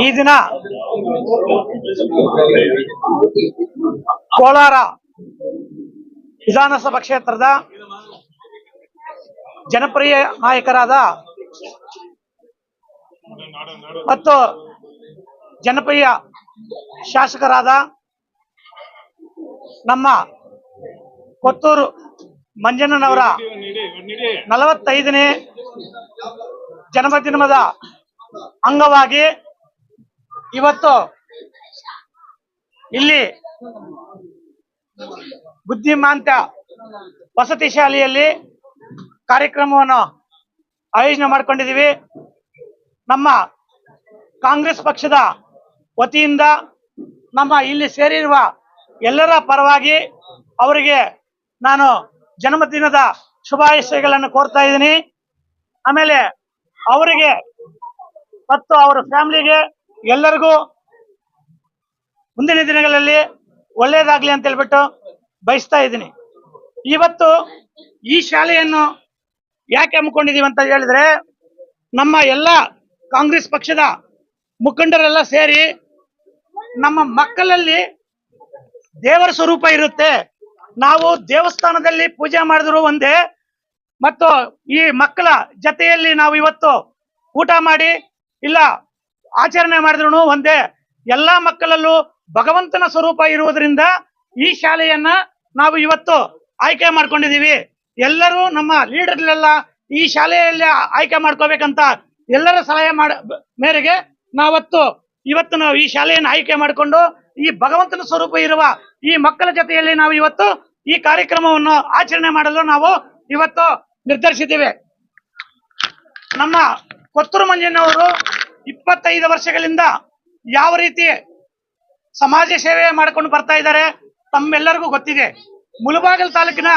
ಈ ದಿನ ಕೋಲಾರ ವಿಧಾನಸಭಾ ಕ್ಷೇತ್ರದ ಜನಪ್ರಿಯ ನಾಯಕರಾದ ಮತ್ತು ಜನಪ್ರಿಯ ಶಾಸಕರಾದ ನಮ್ಮ ಕೊತ್ತೂರು ಮಂಜಣ್ಣನವರ ನಲವತ್ತೈದನೇ ಜನ್ಮದಿನದ ಅಂಗವಾಗಿ ಇವತ್ತು ಇಲ್ಲಿ ಬುದ್ಧಿಮಾಂತ ವಸತಿ ಶಾಲೆಯಲ್ಲಿ ಕಾರ್ಯಕ್ರಮವನ್ನು ಆಯೋಜನೆ ಮಾಡಿಕೊಂಡಿದ್ದೀವಿ. ನಮ್ಮ ಕಾಂಗ್ರೆಸ್ ಪಕ್ಷದ ವತಿಯಿಂದ ನಮ್ಮ ಇಲ್ಲಿ ಸೇರಿರುವ ಎಲ್ಲರ ಪರವಾಗಿ ಅವರಿಗೆ ನಾನು ಜನ್ಮದಿನದ ಶುಭಾಶಯಗಳನ್ನು ಕೋರ್ತಾ ಇದ್ದೀನಿ. ಆಮೇಲೆ ಅವರಿಗೆ ಮತ್ತು ಅವರ ಫ್ಯಾಮಿಲಿಗೆ ಎಲ್ಲರಿಗೂ ಮುಂದಿನ ದಿನಗಳಲ್ಲಿ ಒಳ್ಳೇದಾಗ್ಲಿ ಅಂತ ಹೇಳ್ಬಿಟ್ಟು ಬಯಸ್ತಾ ಇದ್ದೀನಿ. ಇವತ್ತು ಈ ಶಾಲೆಯನ್ನು ಯಾಕೆ ಹಮ್ಮಿಕೊಂಡಿದೀವಿ ಅಂತ ಹೇಳಿದ್ರೆ, ನಮ್ಮ ಎಲ್ಲ ಕಾಂಗ್ರೆಸ್ ಪಕ್ಷದ ಮುಖಂಡರೆಲ್ಲ ಸೇರಿ ನಮ್ಮ ಮಕ್ಕಳಲ್ಲಿ ದೇವರ ಸ್ವರೂಪ ಇರುತ್ತೆ. ನಾವು ದೇವಸ್ಥಾನದಲ್ಲಿ ಪೂಜೆ ಮಾಡಿದ್ರು ಒಂದೇ, ಮತ್ತು ಈ ಮಕ್ಕಳ ಜತೆಯಲ್ಲಿ ನಾವು ಇವತ್ತು ಊಟ ಮಾಡಿ ಇಲ್ಲ, ಆಚರಣೆ ಮಾಡಿದ್ರು ಒಂದೇ, ಎಲ್ಲಾ ಮಕ್ಕಳಲ್ಲೂ ಭಗವಂತನ ಸ್ವರೂಪ ಇರುವುದರಿಂದ ಈ ಶಾಲೆಯನ್ನ ನಾವು ಇವತ್ತು ಆಯ್ಕೆ ಮಾಡ್ಕೊಂಡಿದೀವಿ ಎಲ್ಲರೂ ನಮ್ಮ ಲೀಡರ್ಲೆಲ್ಲ ಈ ಶಾಲೆಯಲ್ಲಿ ಆಯ್ಕೆ ಮಾಡ್ಕೋಬೇಕಂತ ಎಲ್ಲರ ಸಲಹೆ ಮಾಡ, ಮೇರೆಗೆ ನಾವತ್ತು ಇವತ್ತು ನಾವು ಈ ಶಾಲೆಯನ್ನು ಆಯ್ಕೆ ಮಾಡಿಕೊಂಡು ಈ ಭಗವಂತನ ಸ್ವರೂಪ ಇರುವ ಈ ಮಕ್ಕಳ ಜೊತೆಯಲ್ಲಿ ನಾವು ಇವತ್ತು ಈ ಕಾರ್ಯಕ್ರಮವನ್ನು ಆಚರಣೆ ಮಾಡಲು ನಾವು ಇವತ್ತು ನಿರ್ಧರಿಸಿದ್ದೇವೆ. ನಮ್ಮ ಕೊತ್ತೂರು ಮಂಜಣ್ಣವರು ಇಪ್ಪತ್ತೈದು ವರ್ಷಗಳಿಂದ ಯಾವ ರೀತಿ ಸಮಾಜ ಸೇವೆ ಮಾಡ್ಕೊಂಡು ಬರ್ತಾ ಇದ್ದಾರೆ ತಮ್ಮೆಲ್ಲರಿಗೂ ಗೊತ್ತಿದೆ. ಮುಳಬಾಗಿಲು ತಾಲೂಕಿನ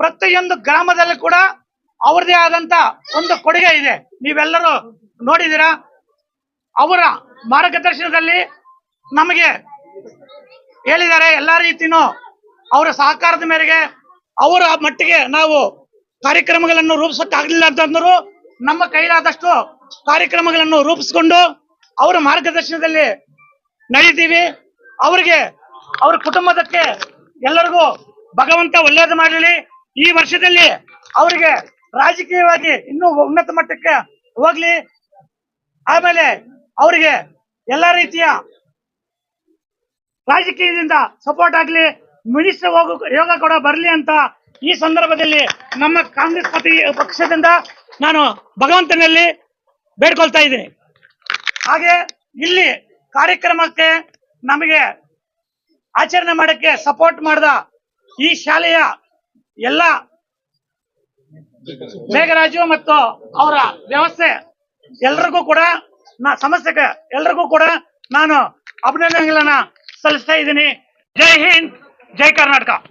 ಪ್ರತಿಯೊಂದು ಗ್ರಾಮದಲ್ಲಿ ಕೂಡ ಅವರದೇ ಆದಂತ ಒಂದು ಕೊಡುಗೆ ಇದೆ. ನೀವೆಲ್ಲರೂ ನೋಡಿದಿರಾ ಅವರ ಮಾರ್ಗದರ್ಶನದಲ್ಲಿ ನಮಗೆ ಹೇಳಿದ್ದಾರೆ, ಎಲ್ಲ ರೀತಿಯೂ ಅವರ ಸಹಕಾರದ ಮೇರೆಗೆ ಅವರ ಮಟ್ಟಿಗೆ ನಾವು ಕಾರ್ಯಕ್ರಮಗಳನ್ನು ರೂಪಿಸಕ್ಕಾಗಲಿಲ್ಲ ಅಂತಂದ್ರು ನಮ್ಮ ಕೈಲಾದಷ್ಟು ಕಾರ್ಯಕ್ರಮಗಳನ್ನು ರೂಪಿಸಿಕೊಂಡು ಅವರ ಮಾರ್ಗದರ್ಶನದಲ್ಲಿ ನಡೀತೀವಿ ಅವರಿಗೆ ಅವರ ಕುಟುಂಬದಕ್ಕೆ ಎಲ್ಲರಿಗೂ ಭಗವಂತ ಒಳ್ಳೇದು ಮಾಡಲಿ. ಈ ವರ್ಷದಲ್ಲಿ ಅವರಿಗೆ ರಾಜಕೀಯವಾಗಿ ಇನ್ನೂ ಉನ್ನತ ಮಟ್ಟಕ್ಕೆ ಹೋಗ್ಲಿ. ಆಮೇಲೆ ಅವರಿಗೆ ಎಲ್ಲಾ ರೀತಿಯ ರಾಜಕೀಯದಿಂದ ಸಪೋರ್ಟ್ ಆಗ್ಲಿ. ಮಿನಿಸ್ಟರ್ ಹೋಗೋ, ಯೋಗ ಕೂಡ ಬರಲಿ ಅಂತ ಈ ಸಂದರ್ಭದಲ್ಲಿ ನಮ್ಮ ಕಾಂಗ್ರೆಸ್ ಪಕ್ಷದಿಂದ ನಾನು ಭಗವಂತನಲ್ಲಿ ಬೇಡ್ಕೊಳ್ತಾ ಇದ್ದೀನಿ. ಹಾಗೆ ಇಲ್ಲಿ ಕಾರ್ಯಕ್ರಮಕ್ಕೆ ನಮಗೆ ಆಚರಣೆ ಮಾಡಕ್ಕೆ ಸಪೋರ್ಟ್ ಮಾಡಿದ ಈ ಶಾಲೆಯ ಎಲ್ಲ ಮೇಘರಾಜು ಮತ್ತು ಅವರ ವ್ಯವಸ್ಥೆ ಎಲ್ರಿಗೂ ಕೂಡ ನಾ ಸಮಸ್ಯೆಗೆ ಎಲ್ರಿಗೂ ಕೂಡ ನಾನು ಅಭಿನಂದನೆಗಳನ್ನ ಸಲ್ಲಿಸ್ತಾ ಇದ್ದೀನಿ. ಜೈ ಹಿಂದ್, ಜೈ ಕರ್ನಾಟಕ.